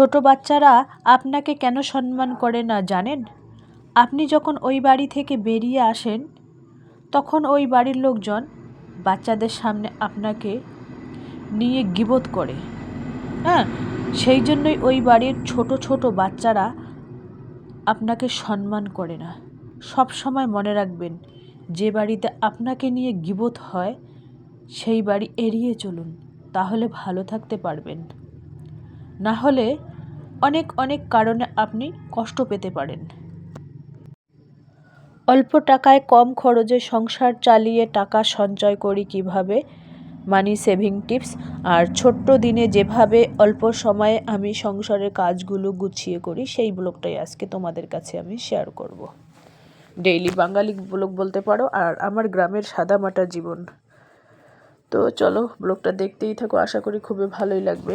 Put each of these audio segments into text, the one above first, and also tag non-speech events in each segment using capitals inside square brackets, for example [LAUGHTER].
ছোট বাচ্চারা আপনাকে কেন সম্মান করে না জানেন? আপনি যখন ওই বাড়ি থেকে বেরিয়ে আসেন, তখন ওই বাড়ির লোকজন বাচ্চাদের সামনে আপনাকে নিয়ে গিবোধ করে। হ্যাঁ সেই জন্যই ওই বাড়ির ছোট ছোট বাচ্চারা আপনাকে সম্মান করে না। সব সময় মনে রাখবেন, যে বাড়িতে আপনাকে নিয়ে গিবোধ হয়, সেই বাড়ি এড়িয়ে চলুন, তাহলে ভালো থাকতে পারবেন। না হলে অনেক অনেক কারণে আপনি কষ্ট পেতে পারেন। অল্প টাকায় কম খরচে সংসার চালিয়ে টাকা সঞ্চয় করি কীভাবে? মানি সেভিং টিপস। আর ছোট্ট দিনে যেভাবে অল্প সময়ে আমি সংসারের কাজগুলো গুছিয়ে করি, সেই ব্লগটাই আজকে তোমাদের কাছে আমি শেয়ার করব। ডেইলি বাঙালি ব্লগ বলতে পারো আর আমার গ্রামের সাদামাটা জীবন। তো চলো ব্লগটা দেখতেই থাকো, আশা করি খুবই ভালোই লাগবে।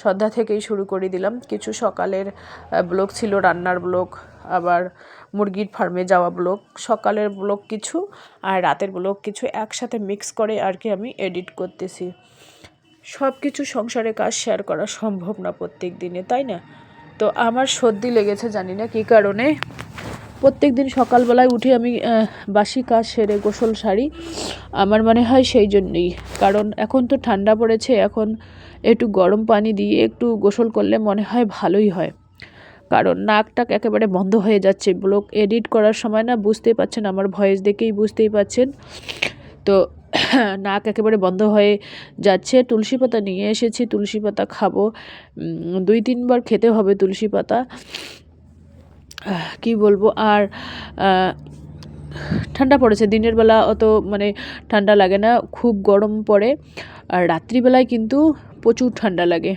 সন্ধ্যা থেকেই শুরু করে দিলাম। কিছু সকালের ব্লগ ছিল রান্নার ব্লগ, আবার মুরগির ফার্মে যাওয়া ব্লগ, সকালের ব্লগ কিছু আর রাতের ব্লগ কিছু একসাথে মিক্স করে আর কি আমি এডিট করতেছি। সব কিছু সংসারে কাজ শেয়ার করা সম্ভব না প্রত্যেক দিনে, তাই না? তো আমার সর্দি লেগেছে জানি না কী কারণে। প্রত্যেক দিন সকালবেলায় উঠে আমি বাসি কাজ সেরে গোসল সারি, আমার মনে হয় সেই জন্যই। কারণ এখন তো ঠান্ডা পড়েছে, এখন একটু গরম পানি দিয়ে একটু গোসল করলে মনে হয় ভালোই হয়। কারণ নাকটাক একেবারে বন্ধ হয়ে যাচ্ছে। ব্লগ এডিট করার সময় না বুঝতেই পাচ্ছেন, আমার ভয়েস দেখেই বুঝতেই পাচ্ছেন। তো [CLEARS THROAT] নাক একেবারে বন্ধ হয়ে যাচ্ছে। তুলসী পাতা নিয়ে এসেছি, তুলসী পাতা খাব। দুই তিনবার খেতে হবে তুলসী পাতা। কি বলব? আর ঠান্ডা পড়েছে। দিনের বেলা অত মানে ঠান্ডা লাগে না। খুব গরম পড়ে। আর রাত্রিবেলায় কিন্তু প্রচুর ঠান্ডা লাগে।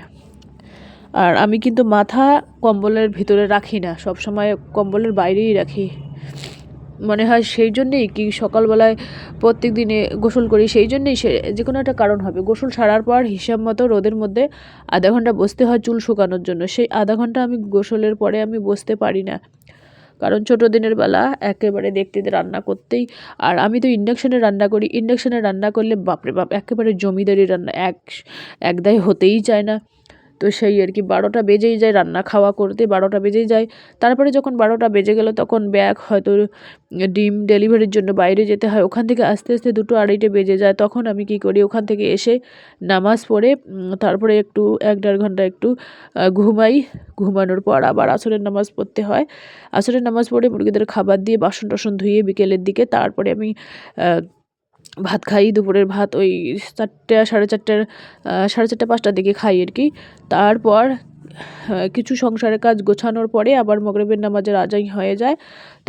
আর আমি কিন্তু মাথা কম্বলের ভিতরে রাখি না সব সময় কম্বলের বাইরেই রাখি। মনে হয় সেই জন্যেই কি সকালবেলায় প্রত্যেক দিনে গোসল করি, সেই জন্যেই সে যে কোনো একটা কারণ হবে। গোসল সারার পর হিসাব মতো রোদের মধ্যে আধা ঘণ্টা বসতে হয় চুল শুকানোর জন্য। সেই আধা ঘণ্টা আমি গোসলের পরে আমি বসতে পারি না। কারণ ছোটো দিনের বেলা একেবারে দেখতে রান্না করতেই, আর আমি তো ইন্ডাকশানে রান্না করি, ইন্ডাকশানে রান্না করলে বাপরে বাপ, একেবারে জমিদারি রান্না, এক একদায় হতেই চায় না। তো সেই আর কি বারোটা বেজেই যায় রান্না খাওয়া করতে, বারোটা বেজেই যায়। তারপরে যখন বারোটা বেজে গেল তখন ব্যাগ হয়তো ডিম ডেলিভারির জন্য বাইরে যেতে হয়। ওখান থেকে আস্তে আস্তে দুটো আড়াইটে বেজে যায়। তখন আমি কি করি, ওখান থেকে এসে নামাজ পড়ে তারপরে একটু, এক দেড় ঘণ্টা একটু ঘুমাই। ঘুমানোর পর আবার আসরের নামাজ পড়তে হয়। আসরের নামাজ পড়ে মুরগিদের খাবার দিয়ে বাসন টাসন ধুয়ে বিকেলের দিকে, তারপরে আমি ভাত খাই, দুপুরের ভাত ওই চারটে, সাড়ে চারটের সাড়ে চারটে, পাঁচটার দিকে খাই আর কি। তারপর কিছু সংসারের কাজ গোছানোর পরে আবার মগরবের নামাজের আজাই হয়ে যায়।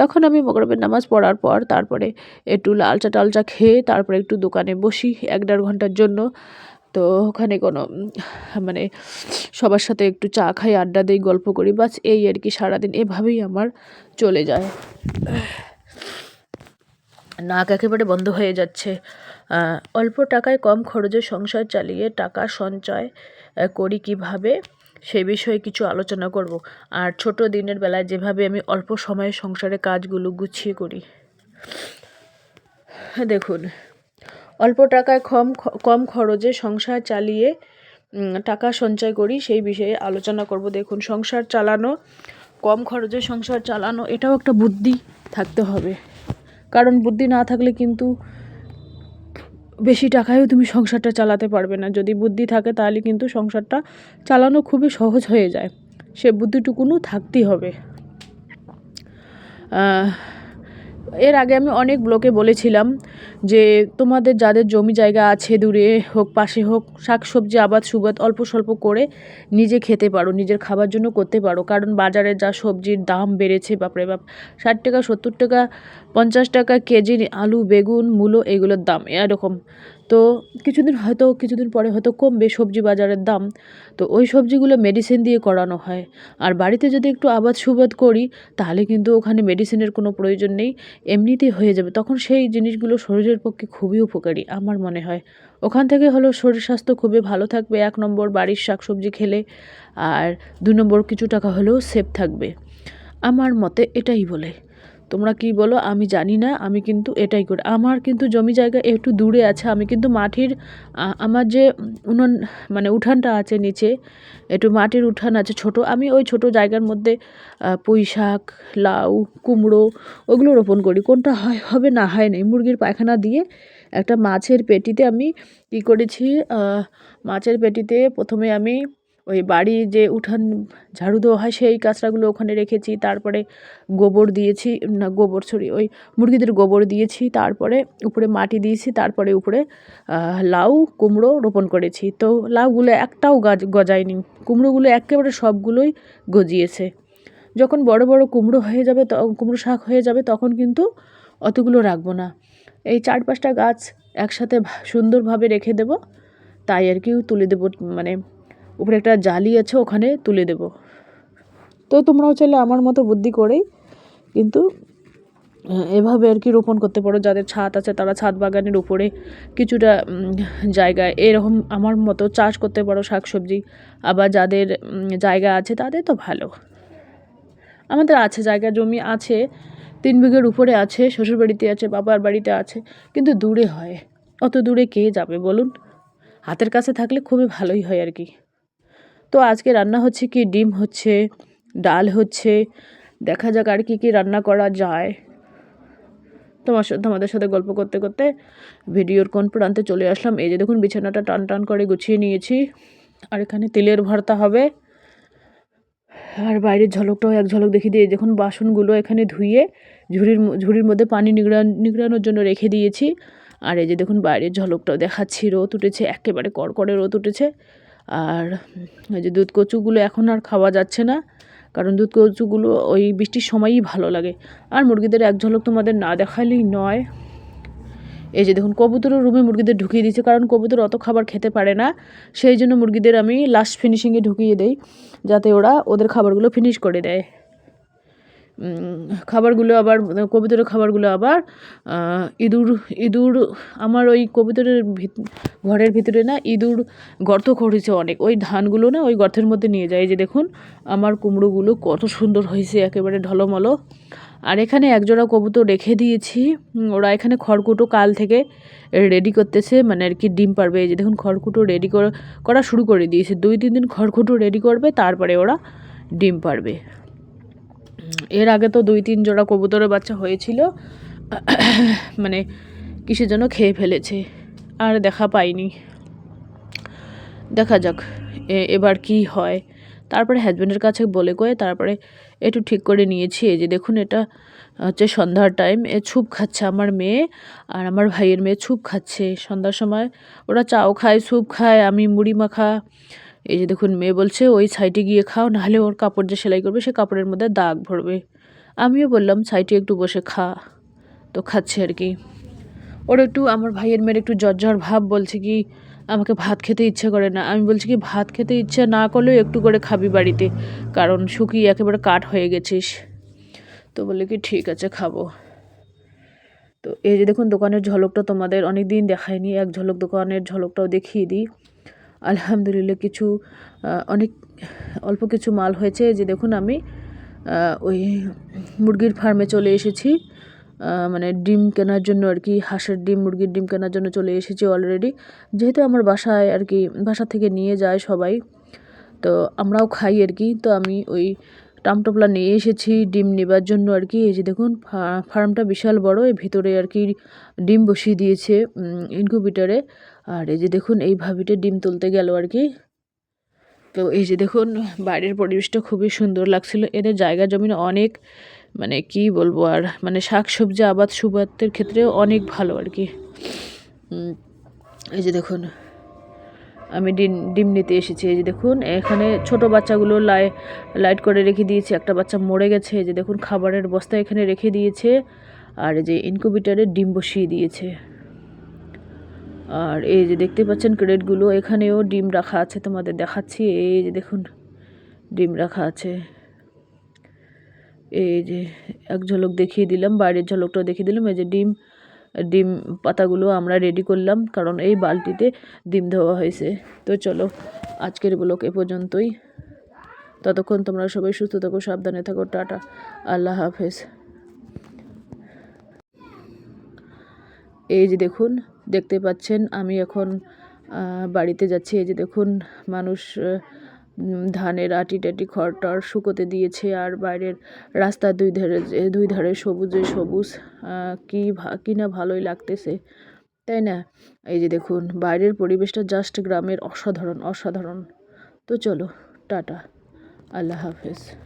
তখন আমি মগরবের নামাজ পড়ার পর তারপরে একটু লালচা টালচা খেয়ে তারপরে একটু দোকানে বসি এক দেড় ঘণ্টার জন্য। তো ওখানে কোনো মানে সবার সাথে একটু চা খাই, আড্ডা দিই, গল্প করি বাস এই আর কি সারাদিন এভাবেই আমার চলে যায়। নাক একেবারে বন্ধ হয়ে যাচ্ছে। অল্প টাকায় কম খরচে সংসার চালিয়ে টাকা সঞ্চয় করি কীভাবে? সে বিষয়ে কিছু আলোচনা করব। আর ছোট দিনের বেলায় যেভাবে আমি অল্প সময়ে সংসারে কাজগুলো গুছিয়ে করি। দেখুন, অল্প টাকায় কম কম খরচে সংসার চালিয়ে টাকা সঞ্চয় করি, সেই বিষয়ে আলোচনা করব। দেখুন, সংসার চালানো, কম খরচে সংসার চালানো, এটাও একটা বুদ্ধি থাকতে হবে। কারণ বুদ্ধি না থাকলে কিন্তু বেশি টাকায়ও তুমি সংসারটা চালাতে পারবে না। যদি বুদ্ধি থাকে তাহলে কিন্তু সংসারটা চালানো খুবই সহজ হয়ে যায়। সে বুদ্ধিটুকুনও থাকতেই হবে। এর আগে আমি অনেক ব্লকে বলেছিলাম যে তোমাদের যাদের জমি জায়গা আছে দূরে হোক, পাশে হোক শাক সবজি আবাদ, সুবাদ অল্প স্বল্প করে নিজে খেতে পারো, নিজের খাবার জন্য করতে পারো। কারণ বাজারে যা সবজির দাম বেড়েছে, বাপরে বাপ, ষাট টাকা, সত্তর টাকা পঞ্চাশ টাকা কেজি আলু, বেগুন, মূলো এগুলোর দাম এরকম। তো কিছুদিন হয়তো, কিছুদিন পরে হয়তো কমবে সবজি বাজারের দাম। তো ওই সবজিগুলো মেডিসিন দিয়ে করানো হয়। আর বাড়িতে যদি একটু আবাদ সুবাদ করি, তাহলে কিন্তু ওখানে মেডিসিনের কোনো প্রয়োজন নেই। এমনিতেই হয়ে যাবে। তখন সেই জিনিসগুলো শরীরের পক্ষে খুবই উপকারী, আমার মনে হয়। ওখান থেকে হলো শরীর স্বাস্থ্য খুবই ভালো থাকবে। এক নম্বর বাড়ির শাকসবজি খেলে, আর দু নম্বর কিছু টাকা হলেও সেভ থাকবে। আমার মতে এটাই বলে। তোমরা কি বলো? আমি জানি না, আমি কিন্তু এটাই করি। আমার কিন্তু জমি জায়গা একটু দূরে আছে, আমি কিন্তু মাটির আমার যে উনুন মানে উঠানটা আছে নিচে, একটু মাটির উঠান আছে ছোট, আমি ওই ছোট জায়গার মধ্যে পুঁই শাক, লাউ, কুমড়ো, ওগুলো রোপণ করি। কোনটা হয়, হবে না হয় নাই। মুরগির পায়খানা দিয়ে একটা মাছের পেটিতে আমি কী করেছি মাছের পেটিতে প্রথমে আমি ওই বাড়ি যে উঠান ঝাড়ু দেওয়া হয় সেই কাঁচড়াগুলো ওখানে রেখেছি, তারপরে গোবর দিয়েছি না, গোবর সরি ওই মুরগিদের গোবর দিয়েছি, তারপরে উপরে মাটি দিয়েছি, তারপরে উপরে লাউ, কুমড়ো রোপণ করেছি। তো লাউগুলো একটাও গাছ গজায়নি, কুমড়োগুলো একেবারে সবগুলোই গজিয়েছে। যখন বড় বড় কুমড়ো হয়ে যাবে ত, কুমড়ো শাক হয়ে যাবে তখন কিন্তু অতগুলো রাখব না। এই চার পাঁচটা গাছ একসাথে সুন্দরভাবে রেখে দেব, তাই আর কি তুলে দেবো মানে উপরে একটা জালি আছে, ওখানে তুলে দেব। তো তোমরাও চাইলে আমার মতো বুদ্ধি করেই কিন্তু এভাবে আর কি রোপণ করতে পারো। যাদের ছাদ আছে, তারা ছাদ বাগানের উপরে কিছুটা জায়গায় এরকম আমার মতো চাষ করতে পারো শাকসবজি। আবার যাদের জায়গা আছে, তাদের তো ভালো। আমাদের আছে, জায়গা, জমি আছে, তিন বিঘের উপরে আছে, শ্বশুরবাড়িতে আছে, বাবার বাড়িতে আছে, কিন্তু দূরে হয়। অত দূরে কে যাবে বলুন? হাতের কাছে থাকলে খুবই ভালোই হয় আর কি। তো আজকে রান্না হচ্ছে কি? ডিম হচ্ছে, ডাল হচ্ছে। দেখা যাক আর কি কি রান্না করা যায়। তোমার সাথে তোমাদের সাথে গল্প করতে করতে ভিডিওর কোন প্রান্তে চলে আসলাম। এই যে দেখুন, বিছানাটা টান টান করে গুছিয়ে নিয়েছি। আর এখানে তেলের ভর্তা হবে। আর বাইরের ঝলকটাও এক ঝলক দেখিয়ে দিয়ে দেখুন, বাসনগুলো এখানে ধুয়ে ঝুড়ির ঝুড়ির মধ্যে পানি নিগড়া, নিগড়ানোর জন্য রেখে দিয়েছি। আর এই যে দেখুন, বাইরের ঝলকটাও দেখাচ্ছি। রোদ উঠেছে, একেবারে কড়কড়ে রোদ উঠেছে। আর এই যে দুধ কচুগুলো এখন আর খাওয়া যাচ্ছে না, কারণ দুধ কচুগুলো ওই বৃষ্টির সময়ই ভালো লাগে। আর মুরগিদের এক ঝলক তোমাদের না দেখালেই নয়। এই যে দেখুন, কবুতরের রুমে মুরগিদের ঢুকিয়ে দিয়েছে, কারণ কবুতর অত খাবার খেতে পারে না। সেই জন্য মুরগিদের আমি লাস্ট ফিনিশিংয়ে ঢুকিয়ে দেই, যাতে ওরা ওদের খাবারগুলো ফিনিশ করে দেয়। খাবারগুলো আবার কবুতরের খাবারগুলো আবার ইঁদুর ইঁদুর আমার ওই কবুতরের ঘরের ভিতরে না ইঁদুর গর্ত করেছে অনেক। ওই ধানগুলো না ওই গর্তের মধ্যে নিয়ে যায়। যে দেখুন, আমার কুমড়োগুলো কত সুন্দর হয়েছে, একেবারে ঢলমলো। আর এখানে একজোড়া কবুতর রেখে দিয়েছি। ওরা এখানে খড়কুটো কাল থেকে রেডি করতেছে মানে আর কি ডিম পারবে। যে দেখুন, খড়কুটো রেডি করা শুরু করে দিয়েছে। দুই, তিন দিন খড়কুটো রেডি করবে, তারপরে ওরা ডিম পারবে। এর আগে তো দুই তিন জোড়া কবুতরের বাচ্চা হয়েছিল। মানে কিসের জন্য খেয়ে ফেলেছে। আর দেখা পাইনি। দেখা যাক এবার কি হয়। তারপরে হাজব্যান্ডের কাছে বলে কয়ে তারপরে একটু ঠিক করে নিয়েছি। যে দেখুন, এটা হচ্ছে সন্ধ্যার টাইম এ, ছুপ খাচ্ছে আমার মেয়ে আর আমার ভাইয়ের মেয়ে ছুপ খাচ্ছে। সন্ধ্যার সময় ওরা চাও খায়, স্যুপ খায়, আমি মুড়ি মাখা এই যে দেখুন, মেয়ে বলছে, ওই সাইডে গিয়ে খাও, নাহলে ওর কাপড় যে সেলাই করবে, সে কাপড়ের মধ্যে দাগ ভরবে। আমিও বললাম, সাইডে একটু বসে খা। তো খাচ্ছে আর কি। ওর একটু, আমার ভাইয়ের মেয়ের একটু জ্বর ভাব বলছে কি, আমাকে ভাত খেতে ইচ্ছে করে না। আমি বলছি কি, ভাত খেতে ইচ্ছে না করলেও একটু করে খাবি বাড়িতে, কারণ শুকিয়ে একেবারে কাঠ হয়ে গেছিস। তো বলে কি, ঠিক আছে, খাব। তো এই যে দেখুন, দোকানের ঝলকটা তোমাদের অনেক দিন দেখায়নি এক ঝলক দোকানের ঝলকটাও দেখিয়ে দিই। আলহামদুলিল্লাহ কিছু অনেক, অল্প কিছু মাল হয়েছে। এই যে দেখুন আমি ওই মুরগির ফার্মে চলে এসেছি। মানে ডিম কেনার জন্য আর কি, হাঁসের ডিম, মুরগির ডিম কেনার জন্য চলে এসেছি অলরেডি যেহেতু আমার বাসায় আর কি, বাসা থেকে নিয়ে যায় সবাই, তো আমরাও খাই আর কি। তো আমি ওই টামটোপলা নিয়ে এসেছি ডিম নেবার জন্য আর কি। এই যে দেখুন ফার্মটা বিশাল বড়, এর ভিতরে আর কি ডিম বসিয়ে দিয়েছে ইনকিউবেটারে আর এই যে দেখুন, এই ভাবিটা ডিম তুলতে গেল আর কি। তো এই যে দেখুন, বাইরের পরিবেশটা খুবই সুন্দর লাগছিল। এদের জায়গা জমিন অনেক মানে কি বলব আর মানে শাক সবজি আবাদ সুবাদের ক্ষেত্রেও অনেক ভালো আর কি। এই যে দেখুন, আমি ডিম ডিম নিতে এসেছি। এই যে দেখুন, এখানে ছোট বাচ্চাগুলো লাই, লাইট করে রেখে দিয়েছি। একটা বাচ্চা মরে গেছে। এই যে দেখুন, খাবারের বস্তা এখানে রেখে দিয়েছে। আর এই যে ইনকুবিটারে ডিম বসিয়ে দিয়েছে। আর এই যে দেখতে পাচ্ছেন ক্রেটগুলো, এখানেও ডিম রাখা আছে তোমাদের দেখাচ্ছি। এই যে দেখুন, ডিম রাখা আছে। এই যে এক ঝলক দেখিয়ে দিলাম, বাইরের ঝলকটাও দেখিয়ে দিলাম। এই যে ডিম ডিম পাতাগুলো আমরা রেডি করলাম, কারণ এই বালতিতে ডিম দেওয়া হয়েছে। তো চলো, আজকের ব্লগ এ পর্যন্তই। ততক্ষণ তোমরা সবাই সুস্থ থাকো, সাবধানে থাকো, টাটা। আল্লাহ হাফেজ। এই যে দেখুন দেখতে পাচ্ছেন, আমি এখন বাড়িতে যাচ্ছি। এই যে দেখুন, মানুষ ধানের আটি টাটি খড় টড় শুকোতে দিয়েছে আর বাইরের রাস্তার দুই ধারে যে- দুই ধারে সবুজে সবুজ কি ভা- কি না ভালোই লাগতেছে, তাই না? এই যে দেখুন, বাইরের পরিবেশটা জাস্ট গ্রামের অসাধারণ অসাধারণ। তো চলো, টাটা, আল্লাহ হাফেজ।